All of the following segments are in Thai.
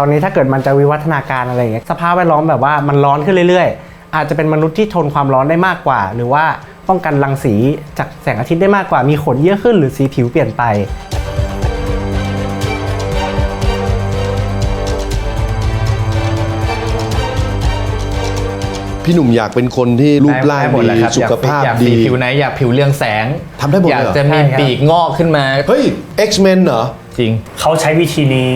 ตอนนี้ถ้าเกิดมันจะวิวัฒนาการอะไรอย่างเงี้ยสภาพแวดล้อมแบบว่ามันร้อนขึ้นเรื่อยๆ อาจจะเป็นมนุษย์ที่ทนความร้อนได้มากกว่า หรือว่าป้องกันรังสีจากแสงอาทิตย์ได้มากกว่า มีขนเยอะขึ้นหรือสีผิวเปลี่ยนไปพี่หนุ่มอยากเป็นคนที่รูปร่างได้หมดดีแหละครับสุขภาพอยากดีสีผิวไหนอยากผิวเรืองแสงทำได้หมดเลยอยากเหรอจะมีใช่ครับปีกงอกขึ้นมา เฮ้ย X-Men เหรอ จริง เขาใช้วิธีนี้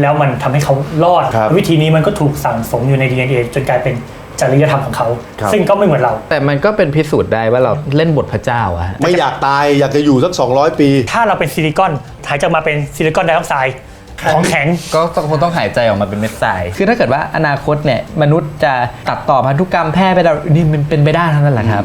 แล้วมันทำให้เขารอด ครับ วิธีนี้มันก็ถูกสั่งสมอยู่ใน DNA จนกลายเป็นจริยธรรมของเขา ครับ ซึ่งก็ไม่เหมือนเรา แต่มันก็เป็นพิสูจน์ได้ว่าเราเล่นบทพระเจ้าอะฮะไม่อยากตายอยากจะอยู่สัก 200 ปี ถ้าเราเป็นซิลิคอนหายจากมาเป็นซิลิคอนไดออกไซด์ของแข็ง ก็ต้องคงต้องหายใจออกมาเป็นเม็ดทราย คือถ้าเกิดว่าอนาคตเนี่ยมนุษย์จะตัดต่อพันธุกรรมแพร่ไปแล้วนี่มันเป็นไปได้ทั้งนั้นแหละครับ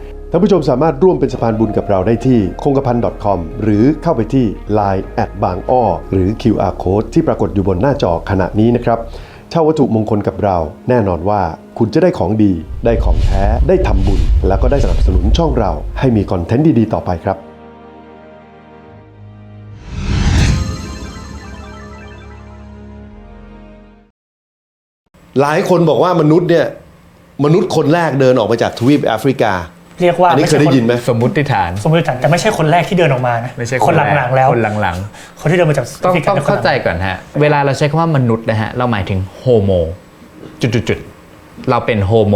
ท่านผู้ชมสามารถร่วมเป็นสะพานบุญกับเราได้ที่คงกระพัน .com หรือเข้าไปที่ Line แอดบางอ้อหรือ QR Code ที่ปรากฏอยู่บนหน้าจอขณะนี้นะครับเช่าวัตถุมงคลกับเรา แน่นอนว่าคุณจะได้ของดี ได้ของแท้ ได้ทำบุญ แล้วก็ได้สนับสนุนช่องเรา ให้มีคอนเทนต์ดีๆ ต่อไปครับหลายคนบอกว่ามนุษย์เนี่ยมนุษย์คนแรกเดินออกมาจากทวีปแอฟริกา เรียกว่าอันนี้เคยได้ยินไหม สมมุติฐาน สมมติฐานแต่ไม่ใช่คนแรกที่เดินออกมานะไม่ใช่คนหลังๆแล้วคนหลังคนที่เดินมาจากๆต้องแฟริกต้องนี่ยคนเข้าหลังใจก่อนฮะ เวลาเราใช้คำว่ามนุษย์นะฮะ เราหมายถึงโฮโมจุดๆๆเราเป็นโฮโม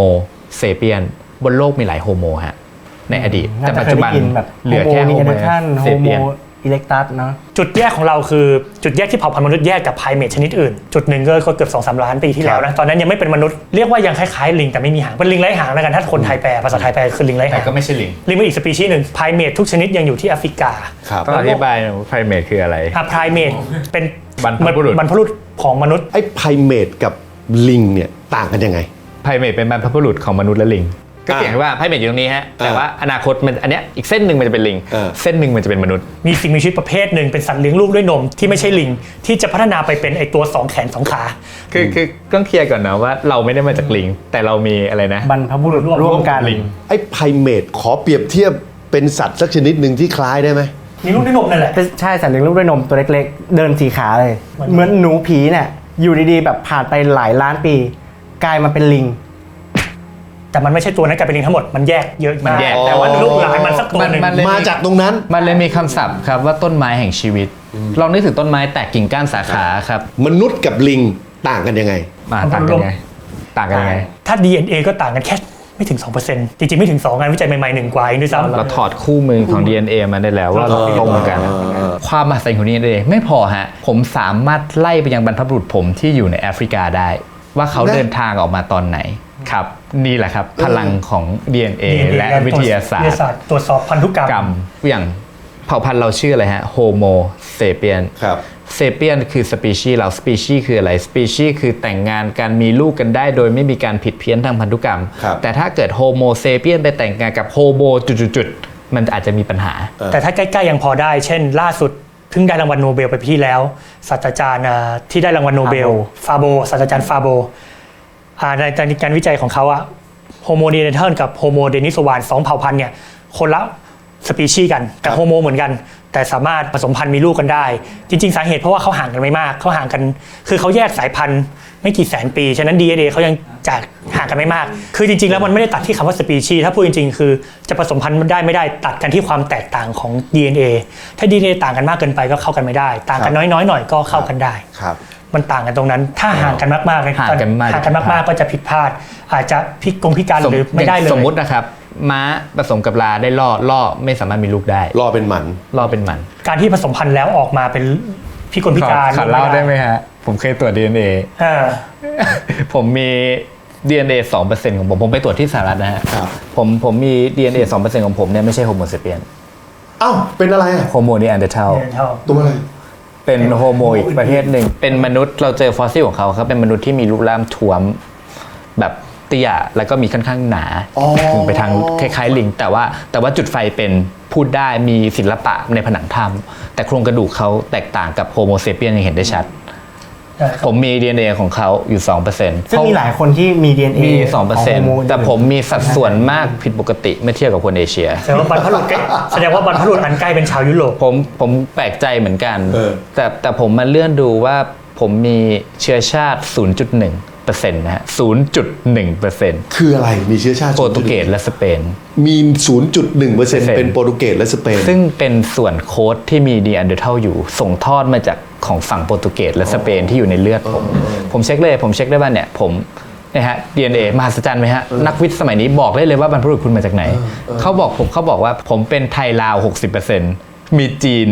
เซเปียนบนโลกมีหลายโฮโมฮะในอดีตน่าแต่จะปัจเคยจุได้บันยินแบบเหลือแค่โฮโฮโมโมทันโฮเซโมเปียน อิเล็กตัสเนาะจุดแยกของเราคือจุดแยกที่เผ่าพันธุ์มนุษย์แยกกับไพรเมทชนิดอื่น จุดหนึ่งก็เกือบ2อสล้านปีที่แล้วนะตอนนั้นยังไม่เป็นมนุษย์เรียกว่ายังคล้ายๆลิงแต่ไม่มีหางเป็นลิงไร้หางแล้วกันถ้าคนไทยแปลภาษาไทยแปลคือลิงไร้แต่หางก็ไม่ใช่ลิงลิงเป็นอีกสปีชีส์หนึ่งไพรเมททุกชนิดยังอยู่ที่แอฟริกาครับต้องอธิบายหน่อยว่าไพรเมทคืออะไรอะไพรเมทเป็นบรรพบุรุษบรรพบุรุษของมนุษย์ไอ้ไพรเมทกับลิงเนี่ยต่างกันยังไงไพรเมทเป็นบรรพบุรุษของมนุษย์และลิง ก็อ่าเปลี่ยนแค่ว่าไพรเมทอยู่ตรงนี้ฮะแต่อ่าว่าอนาคตมันอันเนี้ยอีกเส้นหนึ่งมันจะเป็นลิงเออเส้นหนึ่งมันจะเป็นมนุษย์มีสิ่งมีชีวิตประเภทหนึ่งเป็นสัตว์เลี้ยงลูกด้วยนมที่ไม่ใช่ลิง ที่จะพัฒนาไปเป็นไอตัวสองแขนสองขาคือคือต้องเคลียร์ก่อนนะว่าเราไม่ได้มาจากลิง แต่เรามีอะไรนะบรรพบุรุษร่วมกันลิงไอ้ไพรเมทขอเปรียบเทียบเป็นสัตว์สักชนิดหนึ่งที่คล้ายได้ไหมมีลูกด้วยนมนั่นแหละเป็นใช่สัตว์เลี้ยงลูกด้วยนมตัวเล็กๆ เดินสี่ขาเลย เหมือนหนูผีเนี่ยอยู่ดีๆแบบผ่านไปหลายล้านปี กลายมาเป็นลิง แต่มันไม่ใช่ตัวนั้นกลายเป็นลิงทั้งหมด มันแยกเยอะมันมากแยก แต่ว่าลูกหลานมันสักตัวหนึ่ง มันเลย มาจากตรงนั้น มันเลยมีคำศัพท์ครับว่าต้นไม้แห่งชีวิต ลองนึกถึงต้นไม้แตกกิ่งก้านสาขาครับมนุษย์กับลิงต่างกันยังไง มาต่างกันยังไง ต่างกันยังไง ถ้า DNA ก็ต่างกันแค่ไม่ถึง 2%จริงๆ ไม่ถึง 2 งานวิจัยใหม่ๆหนึ่งกว่าเองด้วยซ้ำ เราถอดคู่มือของ DNA มาได้แล้วว่าเราตรงกัน ความมหัศจรรย์ของ DNA ไม่พอฮะ ผมสามารถไล่ไปยังบรรพบุรุษผมที่อยู่ในแอฟริกาได้ ว่าเขานะ เดินทางออกมาตอนไหนครับ นี่แหละครับพลังของ DNA DNA และวิทยาศาสตวิทร์ยาศาสตร์ตรวจสอบพันธุกรรมกรรมอย่างเผ่าพันธุ์เราชื่ออะไรฮะโฮโมเซเปียนครับเซเปียนคือสปีชีส์เราสปีชีส์คืออะไรสปีชีส์คือแต่งงานกันมีลูกกันได้ โดยไม่มีการผิดเพี้ยนทางพันธุกรรมครับแต่ถ้าเกิดโฮโมเซเปียนไปแต่งงานกับโฮโมจุดๆๆมันอาจจะมีปัญหา แต่ถ้าใกล้ๆยังพอได้ เช่น ล่าสุดเพิ่งได้รางวัลโนเบลไปปีที่แล้วศาสตราจารย์อ่าที่ได้รางวัลโนเบลฟาโบศาสตราจารย์ฟาโบอ่า ในในการวิจัยของเขาอะโฮโมเดนเทิลกับโฮโมเดนิสวานสองเผ่าพันธุ์เนี่ยคนละสปีชีส์กันแต่โฮโมเหมือนกัน แต่สามารถผสมพันธุ์มีลูกกันได้ จริง ๆ สาเหตุเพราะว่าเขาห่างกันไม่มากเขาห่างกัน คือเขาแยกสายพันธุ์ไม่กี่แสนปี ฉะนั้น DNA เขายังจากห่างกันไม่มาก คือจริง ๆ แล้วมันไม่ได้ตัดที่คำว่าสปีชีส์ถ้าพูดจริง ๆ คือจะผสมพันธุ์ได้ไม่ได้ตัดกันที่ความแตกต่างของ DNA ถ้า DNA ต่างกันมากเกินไปก็เข้ากันไม่ได้ ต่างกันน้อยๆหน่อยก็เข้ากันได้ครับ มันต่างกันตรงนั้น ถ้าห่างกันมากๆเลยห่างกันมากห่างกันมากๆก็จะผิดพลาด อาจจะพิกงพิการหรือไม่ได้เลยสมมุตินะครับม้าผสมกับลาได้ล่อล่อไม่สามารถมีลูกได้รอเป็นหมันล่อเป็นหมัน การที่ผสมพันธุ์แล้วออกมาเป็นพิกลพิการขอเล่าได้ไหมฮะ ผมเคยตรวจ DNA เออผมมี DNA 2%ของผม ผมไปตรวจที่สหรัฐนะฮะครับผมผมมี DNA 2%ของผมเนี่ยไม่ใช่โฮโมเซเปียน เอ้า เป็นอะไรอะโฮโมนีแอนเดอร์เทลเดินเท่าตัวอะไร เป็นโฮโมอีกประเภทหนึ่ง เป็นมนุษย์เราเจอฟอสซิลของเขาเขาเป็นมนุษย์ที่มีรูปร่างท้วมแบบเตี้ยแล้วก็มีค่อนข้างหนาอ๋อถึงไปทางคล้ายๆลิง แต่ว่าแต่ว่าจุดไฟเป็นพูดได้มีศิลปะในผนังถ้ำแต่โครงกระดูกเขาแตกต่างกับโฮโมเซเปียนยังเห็นได้ชัด ผมมี DNA ของเขาอยู่ 2%ซึ่งมีหลายคนที่มี DNA มีขงโฮโม2%แต่ผมมีสัดส่วนมากผิดปกติเมื่อเทียบกับคนเอเชีย แสดงว่าบรรพบุรุษใกล้แสดงว่าบรรพบุรุษอันใกล้เป็นชาวยุโรป ผมผมแปลกใจเหมือนกันเออแต่แต่ผมมาเลื่อนดูว่าผมมีเชื้อชาติ 0.1%นะฮะ0.1%คืออะไร มีเชื้อชาติโปรตุเกสและสเปน มี 0.1%เป็นโปรตุเกสและสเปน ซึ่งเป็นส่วนโค้ดที่มีดีอันเดอร์เทลอยู่ ส่งทอดมาจาก ของฝั่งโปรตุเกสและสเปนที่อยู่ในเลือดผม ผมเช็คเลย ผมเช็คได้ว่าเนี่ยผมนะฮะ DNA มหัศจรรย์ไหมฮะ นักวิทย์สมัยนี้บอกได้เลยว่าบรรพบุรุษคุณมาจากไหน เขาบอกผมเขาบอกว่าผมเป็นไทยลาว 60%มีจีน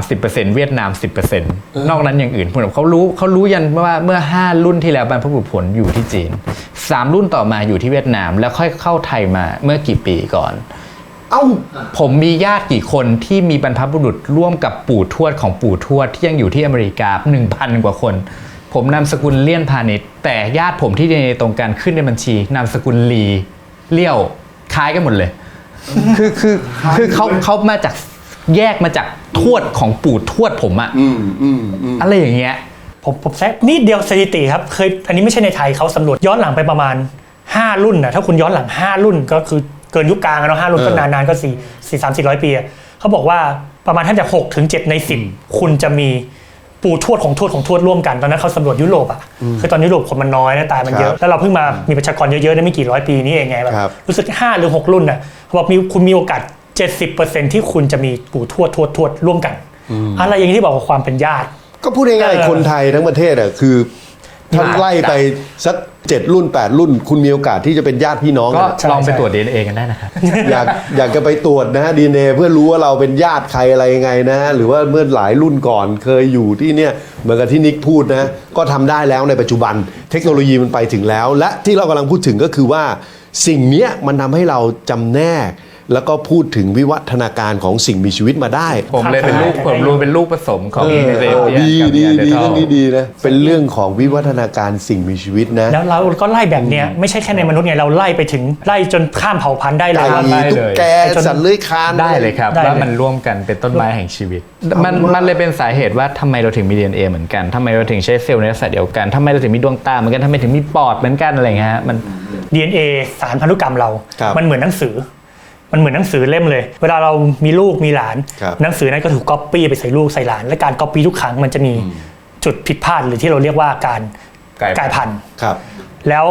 30%เวียดนาม 10%นอกนั้นอย่างอื่นผมเขารู้เขารู้ยันว่าเมื่อ 5 รุ่นที่แล้วบรรพบุรุษผลอยู่ที่จีน 3 รุ่นต่อมาอยู่ที่เวียดนาม แล้วค่อยเข้าไทยมาเมื่อกี่ปีก่อน เอ้า ผมมีญาติกี่คนที่มีบรรพบุรุษร่วมกับปู่ทวดของปู่ทวดที่ยังอยู่ที่อเมริกา 1,000 กว่าคน ผมนามสกุลเลี่ยนพาณิชย์แต่ญาติผมที่ในตรงกันขึ้นในบัญชีนามสกุลลีเลี้ยวคล้ายกันหมดเลย คือคือคือเขาเขามาจากแยกมาจากทวดของปู่ทวดผมอะอืมอืมอืมอะไรอย่างเงี้ย ผมผมแซกนิดเดียวสถิติครับเคยอันนี้ไม่ใช่ในไทยเขาสำรวจย้อนหลังไปประมาณ 5 รุ่นนะถ้าคุณย้อนหลัง 5 รุ่นก็คือ เกินยุคกลางอะเนาะห้ารุ่นก็เออนานๆก็สี่สี่สามสี่ร้อยปีอะเขาบอกว่าประมาณท่านจะ6ถึง7ใน10คุณจะมีปู่ทวดของทวดของทวดร่วมกันตอนนั้นเขาสำรวจยุโรปอะคือตอนยุโรปคนมันน้อยนะตายมันเยอะแล้วเราเพิ่งมามีประชากรเยอะๆได้ไม่กี่ร้อยปีนี้เองไงแบบครับรู้สึก5หรือ 6 รุ่นน่ะเขาบอกมีคุณมีโอกาส 70%ที่คุณจะมีปู่ทวดทวดทวดร่วมกัน อะไรอย่างนี้ที่บอกว่าความเป็นญาติ ก็พูดง่ายเออๆคนไทยทั้งประเทศอะคือ ถ้าน่าไล่ไปสักเจ็ดรุ่น 8 รุ่น คุณมีโอกาสที่จะเป็นญาติพี่น้องก็กันลองไปตรวจ DNA กันได้นะครับ อยากอยากจะไปตรวจนะฮะดีเเพื่อรู้ว่าเราเป็นญาติใครอะไรยังไงนะฮะหรือว่าเมื่อหลายรุ่นก่อนเคยอยู่ที่เนี่ยเหมือนกับที่นิกพูดนะ ก็ทำได้แล้วในปัจจุบัน เทคโนโลยีมันไปถึงแล้ว และที่เรากำลังพูดถึงก็คือว่า สิ่งเนี้ยมันทำให้เราจำแนก แล้วก็พูดถึงวิวัฒนาการของสิ่งมีชีวิตมาได้ ผมเลยเป็นลูกผมรู้เป็นลูกผสมของเออเซเออเปียนดีกับดีเนดีเดอร์ทัเรื่องลนี้ดีนะเป็นเรื่องของวิวัฒนาการสิ่งมีชีวิตนะ แล้วเราก็ไล่แบบเนี้ยไม่ใช่แค่ในมนุษย์ไงเราไล่ไปถึงไล่จนข้ามเผ่าพันธุ์ได้เลไก่ยว่าได้เลยตุ๊กแกสัตว์เลื้อยคลานได้เลยครับได้เลยว่ามันร่วมกันเป็นต้นไม้แห่งชีวิต มันมันเลยเป็นสาเหตุว่าทำไมเราถึงมี DNA เหมือนกันทำไมเราถึงใช้เซลล์ในลักษณะเดียวกันทำไมเราถึงมีดวงตาเหมือนกันทำไมถึงมีปอดเหมือนกันอะไรเงี้ยฮะมัน DNA สารพันธุกรรมเราครับมันเหมือนหนังสือ มันเหมือนหนังสือเล่มเลย เวลาเรามีลูกมีหลาน ครับหนังสือนั้นก็ถูกก๊อปปี้ไปใส่ลูกใส่หลาน และการก๊อปปี้ทุกครั้งมันจะมีจุดผิดพลาดหรือที่เราเรียกว่าการกลายพันธุ์กลายพันธุ์ ครับ แล้ว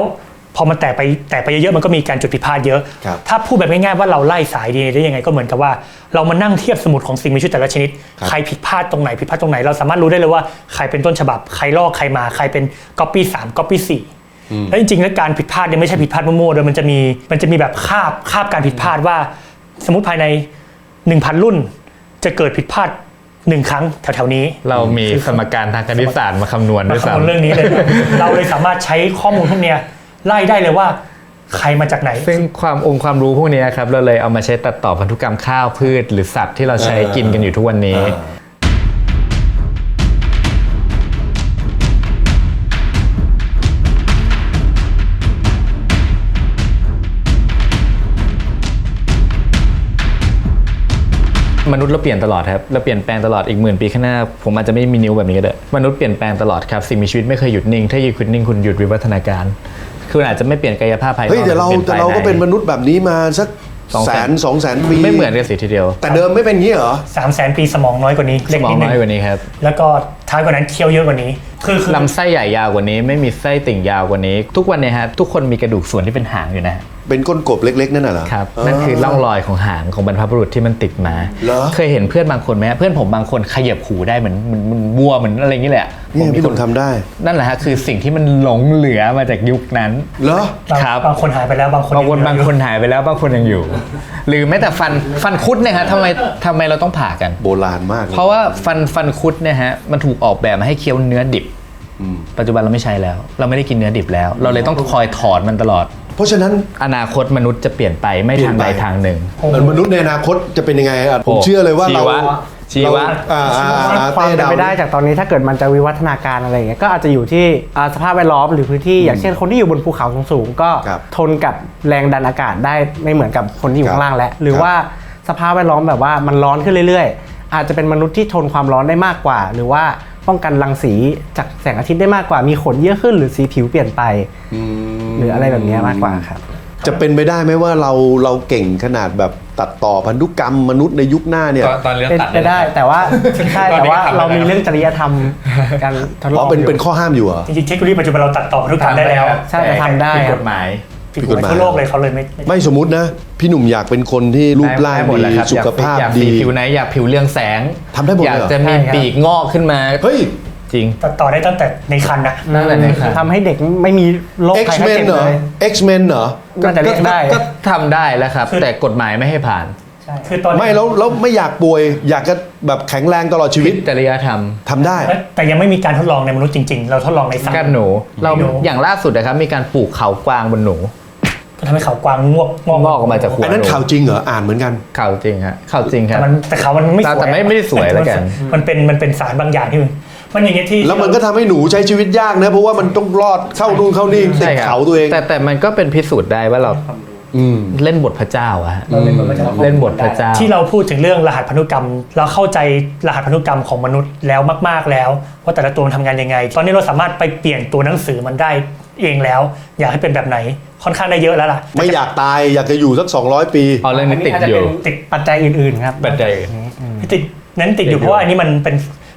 พอมันแตกไปแตกไปเยอะๆมันก็มีการจุดผิดพลาดเยอะ ครับ ถ้าพูดแบบง่ายๆว่าเราไล่สาย DNA ได้ยังไงก็เหมือนกับว่า เรามานั่งเทียบสมุดของสิ่งมีชีวิตแต่ละชนิดครับใครผิดพลาดตรงไหนผิดพลาดตรงไหนเราสามารถรู้ได้เลยว่าใครเป็นต้นฉบับ ใครลอกใครมาใครเป็นก๊อปปี้สามก๊อปปี้สี่ แล้วจริงๆแล้วการผิดพลาดเนี่ยไม่ใช่ผิดพลาดมั่วๆเลยมันจะมีมันจะมีแบบคาบคาบการผิดพลาดว่า สมมติภายใน 1,000 รุ่น จะเกิดผิดพลาดหนึ่งครั้งแถวๆนี้ เรามีสมการทางคณิตศาสตร์มาคำนวณมาด้วยคำนวณเรื่อซ้ำงนี้เลย เราเลยสามารถใช้ข้อมูลพวกเนี้ยไล่ได้เลยว่าใครมาจากไหน ซึ่งความองค์ความรู้พวกนี้ครับเราเลยเอามาใช้ตัดต่อพันธุกรรมข้าวพืช หรือสัตว์ที่เราใช้กินกันอยู่ทุกวันนี้ มนุษย์เราเปลี่ยนตลอดครับเราเปลี่ยนแปลงตลอดอีกหมื่นปีข้างหน้า ผมอาจจะไม่มีนิ้วแบบนี้ก็ได้มนุษย์เปลี่ยนแปลงตลอดครับสิ่งมีชีวิตไม่เคยหยุดนิ่งถ้าหยุดคุณนิ่งคุณหยุดวิวัฒนาการคือคุณอาจจะไม่เปลี่ยนกายภาพภายนอกเฮ้ยแต่เราปลี่ยแต่ภยเราก็ใเป็นมนุษย์แบบนี้มาสักสองแสแสนนสองแสนปีไม่เหมือนกันสิทีเดียว แต่เดิมไม่เป็นงี้เหรอ3 0 0แสนปีสมองน้อยกว่านี้สเล็กมองนิดนึน้งอยกว่านี้ครับแล้วก็ท้ายกว่านั้นเคี้ยวเยอะกว่านี้ คือคือ ลำไส้ใหญ่ยาวกว่านี้ ไม่มีไส้ติ่งยาวกว่านี้ ทุกวันเนี่ยฮะทุกคนมีกระดูกส่วนที่เป็นหางอยู่นะ เป็นก้นกบเล็ก ๆ นั่นน่ะเหรอครับนั่นคือร่องรอยของหางของบรรพบุรุษที่มันติดมา เหรอ เคยเห็นเพื่อนบางคนไหมฮะเพื่อนผมบางคนขยับหูได้เหมือนเหมือนเหมันวัวเหมือนอะไรอย่างนี้แหละเนี่ยพี่หนุ่มทำได้ นั่นแหละฮะคือสิ่งที่มันหลงเหลือมาจากยุคนั้น เหรอบางครับ บางคนหายไปแล้วบางคนบางคนยังบางคนหายไปแล้วบางคนยังอยู่ หรือแม้แต่ฟันฟันคุดเนี่ยฮะทำไมทำไมเราต้องผ่ากัน โบราณมากเลยเพราะว่าฟันฟันคุดเนี่ยฮะมันถูกออกแบบมาให้เคี้ยวเนื้อดิบ ปัจจุบันเราไม่ใช้แล้ว เราไม่ได้กินเนื้อดิบแล้ว เราเลยต้องคอยถอนมันตลอด เพราะฉะนั้นอนาคตมนุษย์จะเปลี่ยนไปไม่ทางใดทางหนึ่งมนุษย์ในอนาคตจะเป็นยังไงอะผมโอ้เชื่อเลยว่าชีเราวะชีวะอ่าอ่าอ่าความเต้เป็นเดาไปได้จากตอนนี้ถ้าเกิดมันจะวิวัฒนาการอะไรอย่างเงี้ยก็อาจจะอยู่ที่อ่าสภาพแวดล้อมหรือพื้นที่ อย่างเช่นคนที่อยู่บนภูเขาสูงๆก็ครับทนกับแรงดันอากาศได้ไม่เหมือนกับคนที่อยู่ครับข้างล่างแล้วหรือครับว่าสภาพแวดล้อมแบบว่ามันร้อนขึ้นเรื่อย ๆ อาจจะเป็นมนุษย์ที่ทนความร้อนได้มากกว่า หรือว่า ป้องกันรังสีจากแสงอาทิตย์ได้มากกว่า มีขนเยอะขึ้นหรือสีผิวเปลี่ยนไป หรืออะไรแบบเนี้ยมากกว่าครับ จะเป็นไปได้ไหมว่าเราเราเก่งขนาดแบบตัดต่อพันธุกรรมมนุษย์ในยุคหน้าเนี่ยตอนเรื่องเป็นตัดไปได้ แต่ว่าใช่ตอนนี้แต่ว่าก็ทำเรามีแล้วเรื่องจริยธรรมการทดลอ๋อองเป็นอยู่เป็นข้อห้ามอยู่เหรอจริงๆเทคโนโลยีปัจจุบันเราตัดต่อพันธุกรรมได้แล้ว ใช่แต่ทำได้ผิดคกรับฎหมาย ผิดกฎหมายทั่วโลกเลยเขาเลยไม่ไม่ไม่สมมุตินะ พี่หนุ่มอยากเป็นคนที่รูปร่างได้หมดดีแหละครับสุขภาพอยากดีสีผิวไหนอยากผิวเรืองแสงทำได้หมดเลยอยากเหรอจะมีใช่ครับปีกงอกขึ้นมาเฮ้ยจริงตัดต่อได้ตั้งแต่ในคันนะนั่นแหละนะครับทำให้เด็กไม่มีโรคภัยไข้ X-Men เจ็บเหรอเลย X-Men เหรอน่าจะเรียกได้ก็ทำได้แล้วครับ แต่กฎหมายไม่ให้ผ่านคือตอนไม่แล้วแล้วไม่อยากป่วยอยากจะแบบแข็งแรงตลอดชีวิตจริยธรรมทำได้ แต่ยังไม่มีการทดลองในมนุษย์จริง ๆ เราทดลองในสัตกันว์หนู เราหนูอย่างล่าสุดนะครับมีการปลูกเขากวางบนหนู ก็ทำให้เขากวางงวกงอกออกมาจากหัวอันนั้นข่าวจริงเหรออ่านเหมือนกันข่าวจริงฮะข่าวจริงคแต่รับมันแต่เขามันไม่สวยแต่ไม่ไม่ได้สวยแล้วกัน มันเป็นมันเป็นสารบางอย่างที่มันมันอย่างเงี้ยที่แล้วมันก็ทำให้หนูใช้ชีวิตยากนะเพราะว่ามันต้องรอดเข้านู่นเข้านี่ติใช่ดครับเขาตัวเอง แต่แต่มันก็เป็นพิสูจน์ได้ว่าเราอืมเล่นบทพระเจ้าอะฮะเล่นบทพระเจ้า ที่เราพูดถึงเรื่องรหัสพันธุกรรม เราเข้าใจรหัสพันธุกรรมของมนุษย์แล้วมาก ๆแล้ว ว่าแต่ละตัวมันทำงานยังไง ตอนนี้เราสามารถไปเปลี่ยนตัวหนังสือมันได้ เองแล้ว อยากให้เป็นแบบไหนค่อนข้างได้เยอะแล้วล่ะไม่อยากตายอยากจะอยู่สัก 200 ปี เอาเรื่องนี้ติดอาจจะอยู่เป็นติดปัจจัยอื่นๆครับปัจจัยติดนั้นติดอยู่เพราะว่าอันนี้มันเป็น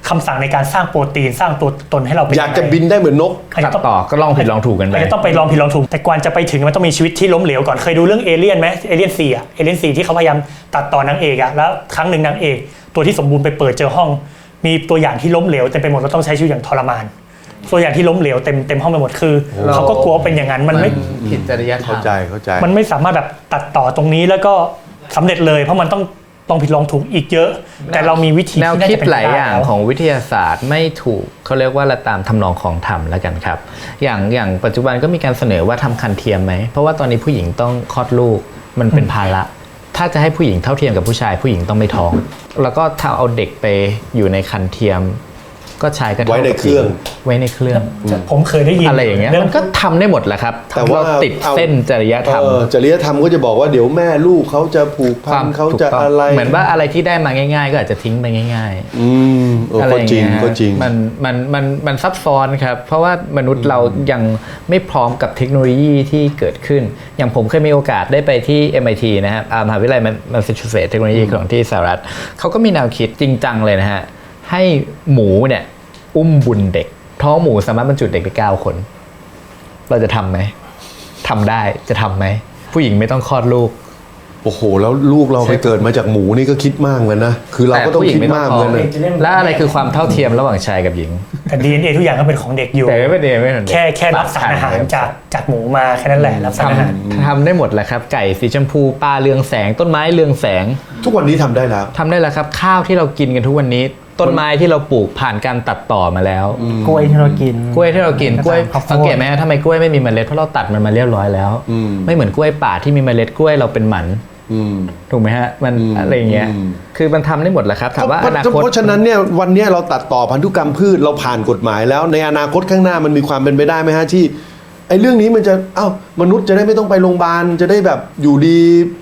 คำสั่งในการสร้างโปรตีนสร้างตัวตนให้เราเป็นอยากจะบินได้เหมือนนกอาจตัจะดต้องต่อก็ลองผิดลองถูกกันไปอาจจะต้องไปลองผิดลองถูก แต่กว่าจะไปถึงมันต้องมีชีวิตที่ล้มเหลวก่อนเคยดูเรื่องเอเลี่ยนไหมเอเลี่ยนสี่อะเอเลี่ยนสี่ที่เขาพยายามตัดต่อนางเอกอะแล้วครั้งหนึ่งนางเอก ตัวที่สมบูรณ์ไปเปิดเจอห้อง มีตัวอย่างที่ล้มเหลวเต็มไปหมดเราต้องใช้ชีวิตอย่างทรมาน ตัวอย่างที่ล้มเหลวเต็มเต็มห้องไปหมดคือเรา เขาก็กลัวว่าเป็นอย่างนั้นมันไม่ ผิดจริยธรรเข้าม ใจเข้าใจ มันไม่สามารถแบบตัดต่อตรงนี้แล้วก็สำเร็จเลย เพราะมันต้องลองผิดลองถูกอีกเยอะ แต่เรามีวิธีแนวที่น่าคิดจะเป็นหลายไปได้อย่างแล้วของวิทยาศาสตร์ไม่ถูกเขาเรียกว่าละตามทำนองของธรรมแล้วกันครับ อย่างอย่างปัจจุบันก็มีการเสนอว่าทำคันเทียมไหม เพราะว่าตอนนี้ผู้หญิงต้องคลอดลูกมันเป็นภาระ ถ้าจะให้ผู้หญิงเท่าเทียมกับผู้ชาย ผู้หญิงต้องไม่ท้อง แล้วก็ถ้าเอาเด็กไปอยู่ในคันเทียม ก็ชายก็ท่าไว้ในกับเครื่องหญิไว้ในเครื่อง ผมเคยได้ยินอะไรอย่างเงี้ยเรื่มันก็ทำได้หมดแหละครับ แต่ว่าเราติดเอาเส้นจริยธรรมเออจริยธรรมก็จะบอกว่าเดี๋ยวแม่ลูกเขาจะผูกพันเขาถูกจะต้องอะไร เหมือนว่าอะไรที่ได้มาง่าย ๆ ก็อาจจะทิ้งไปง่าย ๆ อืมเอออะไรก็อย่าจริงเยก็จริงมันมันมันมันซับซ้อนครับ เพราะว่ามนุษย์เรายังไม่พร้อมกับเทคโนโลยีที่เกิดขึ้น อย่างผมเคยมีโอกาสได้ไปที่ MIT นะครับอ่ามหาวิทยาลัยมันซาชูเซตส์เทคโนโลยีของที่สหรัฐเขาก็มีแนวคิดจริงจังเลยนะฮะ ให้หมูเนี่ย อุ้มบุญเด็ก ท้องหมูสามารถบรรจุเด็กได้เก้าคน เราจะทำไหมทำได้จะทำไหม ผู้หญิงไม่ต้องคลอดลูก โอ้โห แล้วลูกเราไปเกิดมาจากหมูนี่ก็คิดมากเลยนะ คือเราก็ต้องคิดมากเหมือนกันนะและอะไรคือความเท่าเทียมระหว่างชายกับหญิง แต่ DNA ทุกอย่างก็เป็นของเด็กอยู่ แต่ไม่ได้ไม่ได้แค่แค่รับสารอาหารจากจากหมูมาแค่นั้นแหละรับสารอาหารทำทำได้หมดแหละครับ ไก่สีชมพูปลาเรืองแสงต้นไม้เรืองแสง ทุกวันนี้ทำได้แล้วทำได้แล้วครับ ข้าวที่เรากินกันทุกวันนี้ ต้นไม้ที่เราปลูกผ่านการตัดต่อมาแล้ว กล้วยที่เรากิน กล้วยที่เรากินกล้วยข้าวโพดสังเกตไหมฮะทำไมกล้วยไม่มีเมล็ดเพราะเราตัดมันมาเรียบร้อยแล้วอืมไม่เหมือนกล้วยป่าที่มีเมล็ดกล้วยเราเป็นหมันอืมถูกไหมฮะ มันอืมอะไรอย่างเงี้ยอืมคือมันทำได้หมดแหละครับถามว่าเพอราะนาเพราะคตเพราะฉะนั้นเนี่ยวันเนี้ยเราตัดต่อพันธุกรรมพืชเราผ่านกฎหมายแล้วในอนาคตข้างหน้ามันมีความเป็นไปได้ไหมฮะที่ ไอ้เรื่องนี้มันจะเอ้ามนุษย์จะได้ไม่ต้องไปโรงพยาบาลจะได้แบบอยู่ดี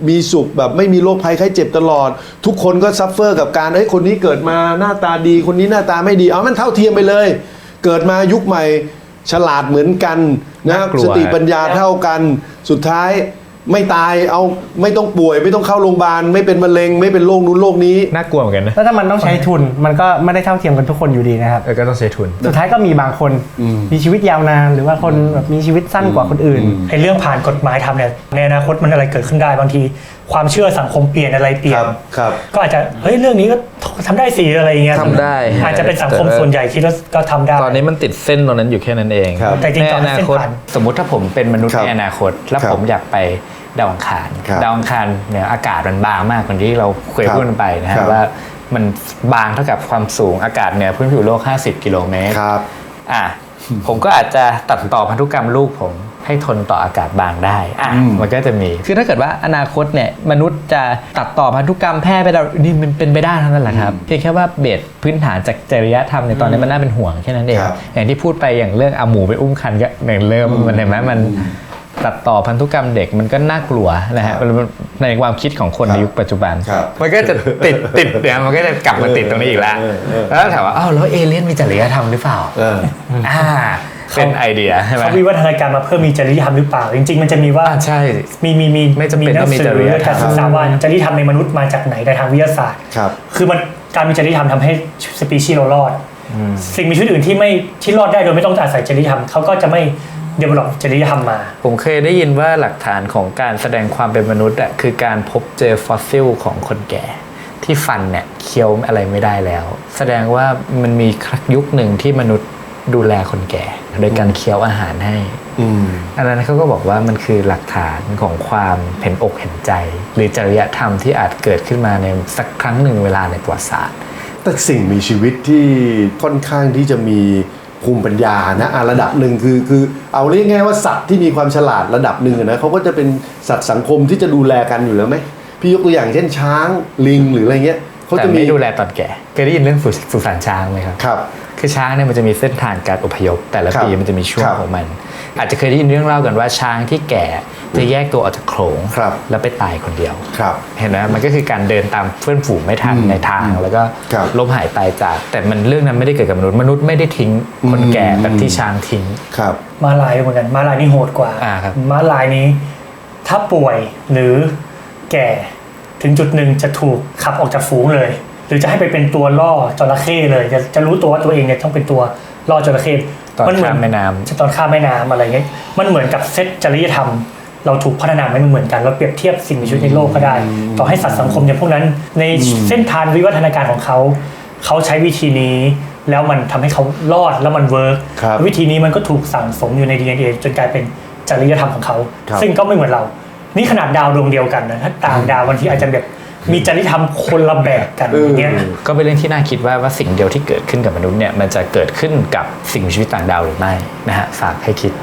มีสุขแบบไม่มีโรคภัยไข้เจ็บตลอด ทุกคนก็ซัฟเฟอร์กับการไอ้ยคนนี้เกิดมาหน้าตาดีคนนี้หน้าตาไม่ดีเอามันเท่าเทียมไปเลย เกิดมายุคใหม่ฉลาดเหมือนกันนะน่ากลัวสติปัญญาเท่ากันสุดท้าย ไม่ตายเอาไม่ต้องป่วย ไม่ต้องเข้าโรงพยาบาลไม่เป็นมะเร็ง ไม่เป็นโรคนู้นโรคนี้น่ากลัวเหมือนกันนะแล้วถ้ามันต้องใช้ทุนมันก็ไม่ได้เท่าเทียมกันทุกคนอยู่ดีนะครับ เออก็ต้องใช้ทุน สุดท้ายก็มีบางคนอืมมีชีวิตยาวนานหรือว่าคนแบบมีชีวิตสั้นกว่าคนอื่น ไอ้เรื่องผ่านกฎหมายทำเนี่ยในอนาคตมันอะไรเกิดขึ้นได้บางทีความเชื่อสังคมเปลี่ยนอะไรเปลี่ยคนรับครับ ก็อาจจะเฮ้ยเรื่องนี้ก็ทำได้สิอะไรอย่างเงี้ยทำได้ อาจจะเป็นสังคมส่วนใหญ่คิดว่าก็ทำได้ ตอนนี้มันติดเส้นตรงนั้นอยู่แค่นั้นเองครับแต่จริงๆในอนาคตเส้นผ่านสมมุติถ้าผมเป็นมนุษย์ครับในอนาคต แล้วครับผมอยากไปดาวอังคารครับดาวอังคารเนี่ยอากาศมันบางมากกว่าที่เราเคยครับพูดกันไปนะครัฮะบว่ามันบางเท่ากับความสูงอากาศเหนือพื้นผิวโลก 50 กิโลเมตรครับอะผมก็อาจจะตัดต่อพันธุกรรมลูกผม ให้ทนต่ออากาศบางได้อะมันก็จะมี คือถ้าเกิดว่าอนาคตเนี่ยมนุษย์จะตัดต่อพันธุกรรมแพร่ไปได้นี่มันเป็นไปได้เท่านั้นแหละครับเพียงแค่ว่าเบสพื้นฐานจากจริยธรรมในตอนนี้มันน่าเป็นห่วงแค่นั้นเองครับ อย่างที่พูดไปอย่างเรื่องเอาหมูไปอุ้มคันก็เนี่ยเริ่มมันเห็นไหมมัน ตัดต่อพันธุกรรมเด็กมันก็น่ากลัวนะฮะมันในความคิดของคนในยุคปัจจุบัน ครับ มันก็จะติดติดเนี่ยมันก็จะกลับมาติดตรงนี้อีกแล้วแล้วถามว่าอ้าวแล้วเอเลี่ยนมีจริยธรรมหรือเปล่าเออ อ่า เป็นไอเดียใช่ไหมเขาวิวัฒนาการมาเพื่อมีจริยธรรมหรือเปล่า จริง ๆ มันจะมีว่าอ่าใช่มีมีมีไม่จำเป็นหนัต้องมีสืจริยธรรมการศึกษาว่าจริยธรรมในมนุษย์มาจากไหนในทางวิทยาศาสตร์ครับคือมันการมีจริยธรรมทำให้สปีชีส์เรารอด สิ่งมีชีวิตอื่นที่ไม่ที่รอดได้โดยไม่ต้องอาศัยจริยธรรมเขาก็จะไม่เดเวลลอปจริยธรรมมา ผมเคยได้ยินว่าหลักฐานของการแสดงความเป็นมนุษย์อะคือการพบเจอฟอสซิลของคนแก่ที่ฟันเนี่ยเคี้ยวอะไรไม่ได้แล้ว แสดงว่ามันมียุคหนึ่งที่มนุษย์ ดูแลคนแก่ โดยการเคี้ยวอาหารให้อืมอันนั้นเขาก็บอกว่ามันคือหลักฐานของความเห็นอกเห็นใจ หรือจริยธรรมที่อาจเกิดขึ้นมาในสักครั้งหนึ่งเวลาในประวัติศาสตร์ แต่สิ่งมีชีวิตที่ค่อนข้างที่จะมีภูมิปัญญานะอะระดับหนึ่งคือคือเอาเรียกง่ายๆว่าสัตว์ที่มีความฉลาดระดับหนึ่งอะนะเขาก็จะเป็นสัตว์สังคมที่จะดูแลกันอยู่แล้วไหมพี่ยกตัวอย่างเช่นช้างลิงหรืออะไรเงี้ยเขาแต่จะมีไม่ดูแลตอนแก่เคยได้ยินเรื่องสุสุสานช้างไหมครับครับ คือช้างเนี่ยมันจะมีเส้นทางการอพยพ แต่ละครับปีมันจะมีช่วงครับของมัน อาจจะเคยได้ยินเรื่องเล่ากันว่าช้างที่แก่จะแยกตัวออกจากโขลงครับแล้วไปตายคนเดียวครับเห็นไหมมันก็คือการเดินตามเพื่อนฝูงไม่ทันในทาง แล้วก็ครับล้มหายตายจาก แต่มันเรื่องนั้นไม่ได้เกิดกับมนุษย์มนุษย์ไม่ได้ทิ้งคนแก่แบบที่ช้างทิ้งครับม้าลายเหมือนกันม้าลายนี่โหดกว่าอ่าครับม้าลายนี้ ถ้าป่วยหรือแก่ถึงจุดหนึ่งจะถูกขับออกจากฝูงเลย หรือจะให้ไปเป็นตัวล่อจระเข้เลย จะจะรู้ตัวว่าตัวเองเนี่ยต้องเป็นตัวล่อจระเข้ตอนเหมืข้ามแม่น้ำตอนข้ามแม่น้ำอะไรเงี้ยมันเหมือนกับเซตจริยธรรม เราถูกพัฒนาไม่เหมือนกัน เราเปรียบเทียบสิ่งมีชีวิตในโลกก็ได้ ต่อให้สัตว์สังคมอย่างพวกนั้น ในเส้นทางวิวัฒนาการของเขาเขาใช้วิธีนี้แล้วมันทำให้เขารอดแล้วมันเวิร์กครับวิธีนี้มันก็ถูกสั่งสมอยู่ใน DNA จนกลายเป็นจริยธรรมของเขาครับซึ่งก็ไม่เหมือนเรา นี่ขนาดดาวดวงเดียวกันนะถ้าต่างดาวบางทีอาจจะแบบ มีจริยธรรมคนละแบบกันอย่างเงี้ย ก็เป็นเรื่องที่น่าคิดว่าว่าสิ่งเดียวที่เกิดขึ้นกับมนุษย์เนี่ยมันจะเกิดขึ้นกับสิ่งมีชีวิตต่างดาวหรือไม่นะฮะฝากให้คิด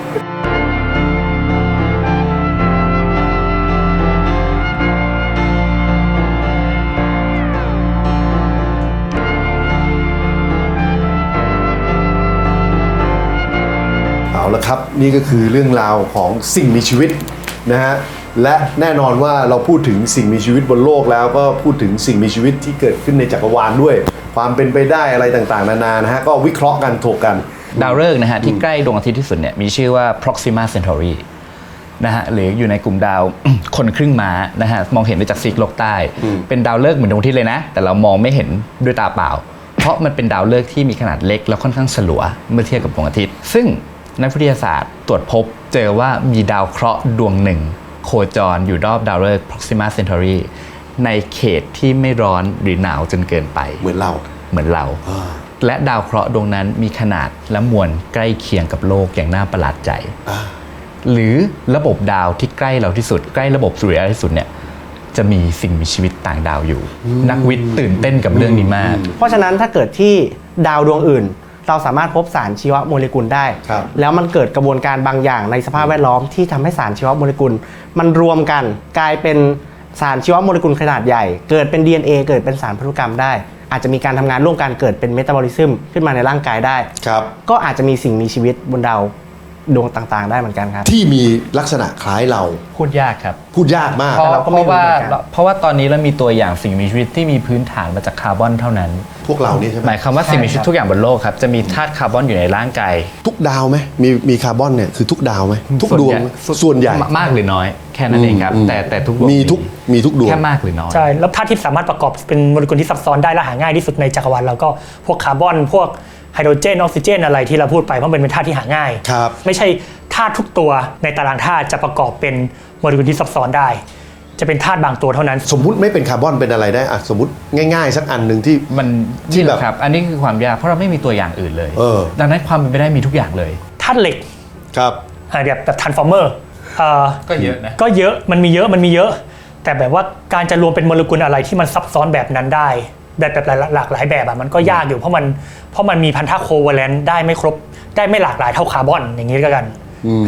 เอาละครับนี่ก็คือเรื่องราวของสิ่งมีชีวิตนะฮะ และแน่นอนว่าเราพูดถึงสิ่งมีชีวิตบนโลกแล้วก็พูดถึงสิ่งมีชีวิตที่เกิดขึ้นในจักรวาลด้วย ความเป็นไปได้อะไรต่างๆ นานานะฮะก็วิเคราะห์กันถกกัน ดาวฤกษ์นะฮะที่ใกล้ดวงอาทิตย์ที่สุดเนี่ยมีชื่อว่า Proxima Centauri นะฮะหรืออยู่ในกลุ่มดาว คนครึ่งม้านะฮะมองเห็นได้จากซีกโลกใต้ เป็นดาวฤกษ์เหมือนดวงอาทิตย์เลยนะ แต่เรามองไม่เห็นด้วยตาเปล่า เพราะมันเป็นดาวฤกษ์ที่มีขนาดเล็กแล้วค่อนข้างสลัวเมื่อเทียบกับดวงอาทิตย์ ซึ่งนักวิทยาศาสตร์ตรวจพบเจอว่ามีดาวเคราะห์ดวงหนึ่ง โคจรอยู่รอบดาวฤกษ์ Proxima Centauri ในเขตที่ไม่ร้อนหรือหนาวจนเกินไป เหมือนเราเหมือนเรา และดาวเคราะห์ดวงนั้นมีขนาดและมวลใกล้เคียงกับโลกอย่างน่าประหลาดใจ หรือระบบดาวที่ใกล้เราที่สุด ใกล้ระบบสุริยะที่สุดเนี่ยจะมีสิ่งมีชีวิตต่างดาวอยู่ นักวิทย์ตื่นเต้นกับเรื่องนี้มาก เพราะฉะนั้นถ้าเกิดที่ดาวดวงอื่น เราสามารถพบสารชีวโมเลกุลได้ ครับแล้วมันเกิดกระบวนการบางอย่างในสภาพแวดล้อมที่ทำให้สารชีวโมเลกุล มันรวมกันกลายเป็นสารชีวโมเลกุลขนาดใหญ่ เกิดเป็น DNA เกิดเป็นสารพันธุกรรมได้ อาจจะมีการทำงานร่วมกันเกิดเป็นเมตาบอลิซึมขึ้นมาในร่างกายได้ ครับ ก็อาจจะมีสิ่งมีชีวิตบนดาว ดวงต่างๆ ได้เหมือนกันครับ ที่มีลักษณะคล้ายเราพูดยากครับ พูดยากมาก เพราะเราก็เพไม่ราะรู้ว่าเหมือนกัน เพราะว่าตอนนี้เรามีตัวอย่างสิ่งมีชีวิตที่มีพื้นฐานมาจากคาร์บอนเท่านั้น พวกเรานี่ใช่ไหหมมายความว่าสิ่งมีชีวิตทุกอย่างบนโลกครับจะมีธาตุคาร์บอนอยู่ในร่างกายทุกดาวไหมมีมีคาร์บอนเนี่ยคือทุกดาวไหมทุกดวงไหมส่วนใหญ่ มากหรือน้อย แค่นั้นเองครับ อืมแต่แต่ทุกดวงมีทุกมีทุกดวง แค่มากหรือน้อย ใช่แล้วธาตุที่สามารถประกอบเป็นโมเลกุลที่ซับซ้อนได้และหาง่ายที่สุดในจักรวาลเราก็พวกคาร์บอนพวก ไฮโดรเจนออกซิเจนอะไรที่เราพูดไปเพราะมันเป็นธาตุที่หาง่าย ครับ ไม่ใช่ธาตุทุกตัวในตารางธาตุจะประกอบเป็นโมเลกุลที่ซับซ้อนได้ จะเป็นธาตุบางตัวเท่านั้น สมมุติไม่เป็นคาร์บอนเป็นอะไรได้อะสมมติง่ายๆ สักอันหนึ่งที่ มันที่ที่แบบครับ อันนี้คือความยาก เพราะเราไม่มีตัวอย่างอื่นเลย เออ ดังนั้นความเป็นไปได้มีทุกอย่างเลย ธาตุเหล็กครับ อ่าแบบแบบทันฟอร์เมอร์ก็เยอะนะ ก็เยอะมันมีเยอะมันมีเยอะ แต่แบบว่าการจะรวมเป็นโมเลกุลอะไรที่มันซับซ้อนแบบนั้นได้ แบบแบบหลายหลากหลายแบบอะมันก็ยากอยู่เพราะมันเพราะมันมีพันธะโคเวเลนต์ได้ไม่ครบได้ไม่หลากหลายเท่าคาร์บอนอย่างนี้ก็กัน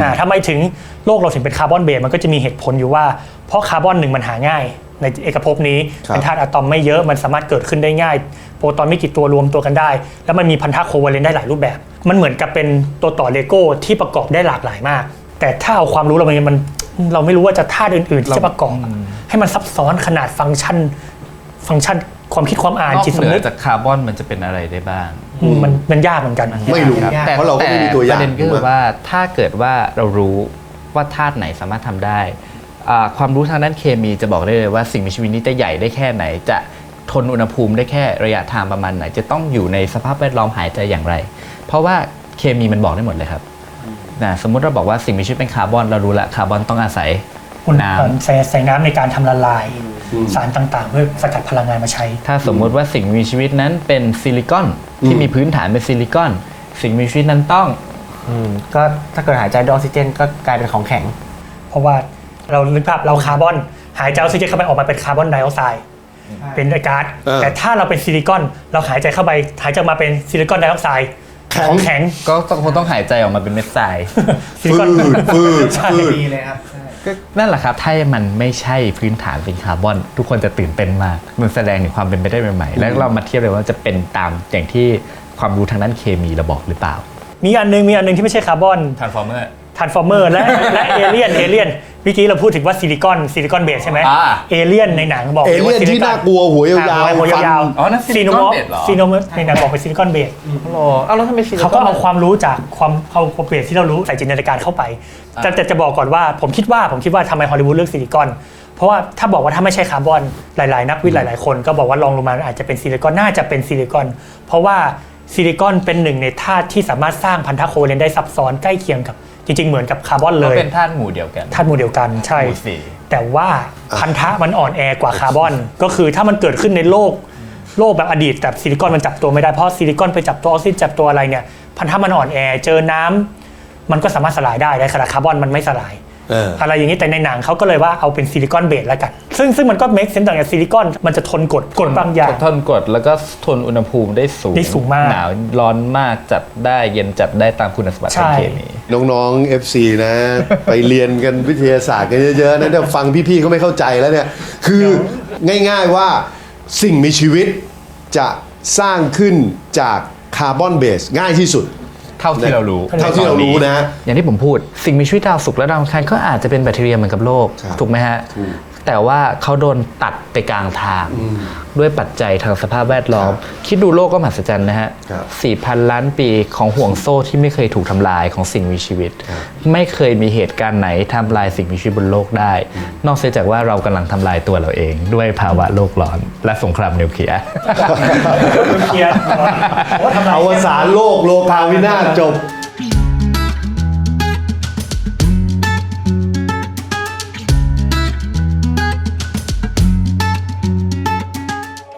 อ่าทำไมถึงโลกเราถึงเป็นคาร์บอนเบสมันก็จะมีเหตุผลอยู่ว่า เพราะคาร์บอนหนึ่งมันหาง่าย ในเอกภพนี้ครับเป็นธาตุอะตอมไม่เยอะมันสามารถเกิดขึ้นได้ง่าย โปรตอนไม่กี่ตัวรวมตัวกันได้ แล้วมันมีพันธะโควัลเลนต์ได้หลายรูปแบบ มันเหมือนกับเป็นตัวต่อเลโก้ที่ประกอบได้หลากหลายมาก แต่ถ้าเอาความรู้เราไปมันเราไม่รู้ว่าจะธาตุอื่นๆที่จะประกอบอะให้มันซับซ้อนขนาดฟังก์ชันฟังก์ชันความคิดความอ่านนอกจิตเหสำนืนึอกจากคาร์บอนมันจะเป็นอะไรได้บ้าง อืมมันมันยากเหมือนกัน ไม่รู้ครับเพราะเราก็ไม่มีตัวอย่างประเด็นก็คือว่าถ้าเกิดว่าเรารู้ว่าธาตุไหนสามารถทำได้อ่าความรู้ทางด้านเคมีจะบอกได้เลยว่าสิ่งมีชีวิตนี้จะใหญ่ได้แค่ไหน จะทนอุณหภูมิได้แค่ระยะทางประมาณไหน จะต้องอยู่ในสภาพแวดล้อมหายใจอย่างไร เพราะว่าเคมีมันบอกได้หมดเลยครับนะสมมุติเราบอกว่าสิ่งมีชีวิตเป็นคาร์บอนเรารู้ละคาร์บอนต้องอาศัย อุณน้ำใส่ใส่น้ำในการทำละลาย สารต่างๆ เพื่อสกัดพลังงานมาใช้ ถ้าสมมุติว่าสิ่งมีชีวิตนั้นเป็นซิลิคอนที่มีพื้นฐานเป็นซิลิคอน สิ่งมีชีวิตนั้นต้องอืมก็ถ้าเกิดหายใจด้วยออกซิเจน ก็กลายเป็นของแข็ง เพราะว่าเรานึกภาพเราคาร์บอน หายใจออกซิเจนเข้าไปออกมาเป็นคาร์บอนไดออกไซด์เป็นไอก๊าซเออแต่ถ้าเราเป็นซิลิคอน เราหายใจเข้าไปหายใจออกมาเป็นซิลิคอนไดออกไซด์แข็งของแข็งก็ต้องคงต้องหายใจออกมาเป็นเม็ดทรายซิลิฟืคอนดฟืดใช่ฟืดดีเลยครับ ก็นั่นแหละครับถ้ามันไม่ใช่พื้นฐานเป็นคาร์บอน ทุกคนจะตื่นเต้นมากมันแสดงถึงความเป็นไปได้ใหม่ๆ แล้วเรามาเทียบเลยว่าจะเป็นตามอย่างที่ความรู้ทางด้านเคมีเราบอกหรือเปล่า มีอันนึงมีอันนึงที่ไม่ใช่คาร์บอน transformer ทรานส์ฟอร์เมอร์และและเอเลียนเอเลียนเมื่อกี้เราพูดถึงว่าซิลิคอนซิลิคอนเบสใช่ไหมอ่า เอเลียนในหนังบอกเอเลยเลี่ว่ายนซิลิที่คอน่านกลัวหัวยาวอ่หัวยาวอ๋อนั่นซีโนม silicon base เหรอ ซีโนมในหนังบอกเป็นซิลิคอนเบสโอ้เอาแล้วทำไมซิลิคเขาอนก็เอาความรู้จากความเอาเบสที่เรารู้ใส่จินตนาการเข้าไป แต่แต่จะบอกก่อนว่าผมคิดว่าผมคิดว่าทำไมฮอลลีวูดเลือกซิลิคอน เพราะว่าถ้าบอกว่าถ้าไม่ใช่คาร์บอนหลาย ๆ นักวิทย์หลาย ๆ คนก็บอกว่าลองลงมาอาจจะเป็นซิลิคอนน่าจะเป็นซิลิคอน เพราะว่าซิลิคอนเป็นหนึ่งในธาตุที่สามารถสร้างพันธะโควัลเลนต์ได้ซับซ้อนใกล้เคียงกับ จริง ๆ เหมือนกับคาร์บอนเลก็ยเป็นธาตุหมู่เดียวกันธาตุหมู่เดียวกันใช่ หมู่สี่ แต่ว่าพันธะมันอ่อนแอกว่าคาร์บอน ก็คือถ้ามันเกิดขึ้นในโลกโลกแบบอดีตแต่ซิลิคอนมันจับตัวไม่ได้เพราะซิลิคอนไปจับตัวออกซิเจนจับตัวอะไรเนี่ยพันธะมันอ่อนแอเจอน้ำมันก็สามารถสลายได้ในขณะคาร์บอนมันไม่สลายเอออะไรอย่างนี้แต่ในหนังเขาก็เลยว่าเอาเป็นซิลิคอนเบสแล้วกัน ซึ่งซึ่งมันก็ make sense ต่างจากซิลิคอนมันจะทนกดกดบางอย่างทนกดแล้วก็ทนอุณหภูมิได้สูงได้สูงมากหนาวร้อนมากจัดได้เย็นจัดได้ตามคุณสมบัติใช่ทางเคมีน้องๆ FC นะ ไปเรียนกันวิทยาศาสตร์กันเยอะๆนะแต่ฟังพี่ๆเขาไม่เข้าใจแล้วเนี่ยคือง่ายๆว่าสิ่งมีชีวิตจะสร้างขึ้นจากคาร์บอนเบสง่ายที่สุด เท่าที่เรารู้เท่าที่เรารู้นะ อย่างที่ผมพูดสิ่งมีชีวิตดาวศุกร์และดาวอังคารก็อาจจะเป็นแบคทีเรียเหมือนกับโลกครับถูกไหมฮะ แต่ว่าเขาโดนตัดไปกลางทาง ด้วยปัจจัยทางสภาพแวดล้อม คิดดูโลกก็มหัศจรรย์นะฮะครับ4,000ล้านปีของห่วงโซ่ที่ไม่เคยถูกทำลายของสิ่งมีชีวิต ไม่เคยมีเหตุการณ์ไหนทำลายสิ่งมีชีวิตบนโลกได้ นอกเสียจากว่าเรากำลังทำลายตัวเราเอง ด้วยภาวะโลกร้อน และสงครามนิวเคลียร์เคลียร์ว่าทำลายอวสานโลกโลกาวินาศจบ